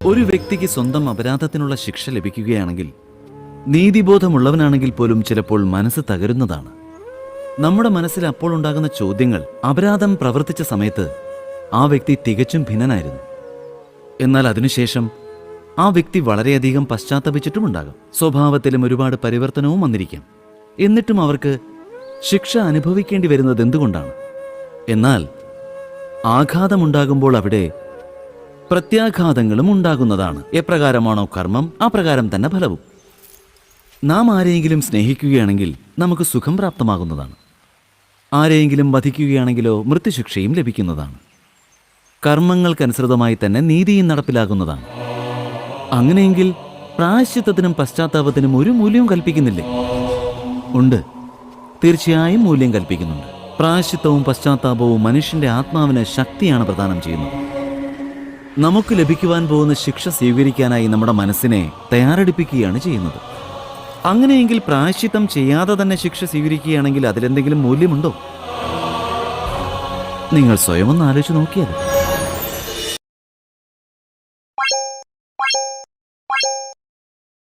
ഒരു വ്യക്തിക്ക് സ്വന്തം അപരാധത്തിനുള്ള ശിക്ഷ ലഭിക്കുകയാണെങ്കിൽ നീതിബോധമുള്ളവനാണെങ്കിൽ പോലും ചിലപ്പോൾ മനസ്സ് തകരുന്നതാണ്. നമ്മുടെ മനസ്സിൽ അപ്പോൾ ഉണ്ടാകുന്ന ചോദ്യങ്ങൾ അപരാധം പ്രവർത്തിച്ച സമയത്ത് ആ വ്യക്തി തികച്ചും ഭിന്നനായിരുന്നു. എന്നാൽ അതിനുശേഷം ആ വ്യക്തി വളരെയധികം പശ്ചാത്തപിച്ചിട്ടുമുണ്ടാകും. സ്വഭാവത്തിലും ഒരുപാട് പരിവർത്തനവും വന്നിരിക്കാം. എന്നിട്ടും അവർക്ക് ശിക്ഷ അനുഭവിക്കേണ്ടി വരുന്നത് എന്തുകൊണ്ടാണ്? എന്നാൽ ആഘാതമുണ്ടാകുമ്പോൾ അവിടെ പ്രത്യാഘാതങ്ങളും ഉണ്ടാകുന്നതാണ്. എപ്രകാരമാണോ കർമ്മം ആ പ്രകാരം തന്നെ ഫലവും. നാം ആരെയെങ്കിലും സ്നേഹിക്കുകയാണെങ്കിൽ നമുക്ക് സുഖം പ്രാപ്തമാകുന്നതാണ്. ആരെയെങ്കിലും വധിക്കുകയാണെങ്കിലോ മൃത്യുശിക്ഷയും ലഭിക്കുന്നതാണ്. കർമ്മങ്ങൾക്കനുസൃതമായി തന്നെ നീതിയും നടപ്പിലാകുന്നതാണ്. അങ്ങനെയെങ്കിൽ പ്രായശ്ചിത്തത്തിനും പശ്ചാത്താപത്തിനും ഒരു മൂല്യവും കൽപ്പിക്കുന്നില്ലേ? ഉണ്ട്. തീർച്ചയായും മൂല്യം കൽപ്പിക്കുന്നുണ്ട്. പ്രായശ്ചിത്തവും പശ്ചാത്താപവും മനുഷ്യന്റെ ആത്മാവിന് ശക്തിയാണ് പ്രദാനം ചെയ്യുന്നത്. നമുക്ക് ലഭിക്കുവാൻ പോകുന്ന ശിക്ഷ സ്വീകരിക്കാനായി നമ്മുടെ മനസ്സിനെ തയ്യാറെടുപ്പിക്കുകയാണ് ചെയ്യുന്നത്. അങ്ങനെയെങ്കിൽ പ്രായശ്ചിത്തം ചെയ്യാതെ തന്നെ ശിക്ഷ സ്വീകരിക്കുകയാണെങ്കിൽ അതിലെന്തെങ്കിലും മൂല്യമുണ്ടോ? നിങ്ങൾ സ്വയം ഒന്ന് ആലോചിച്ച് നോക്കിയാലോ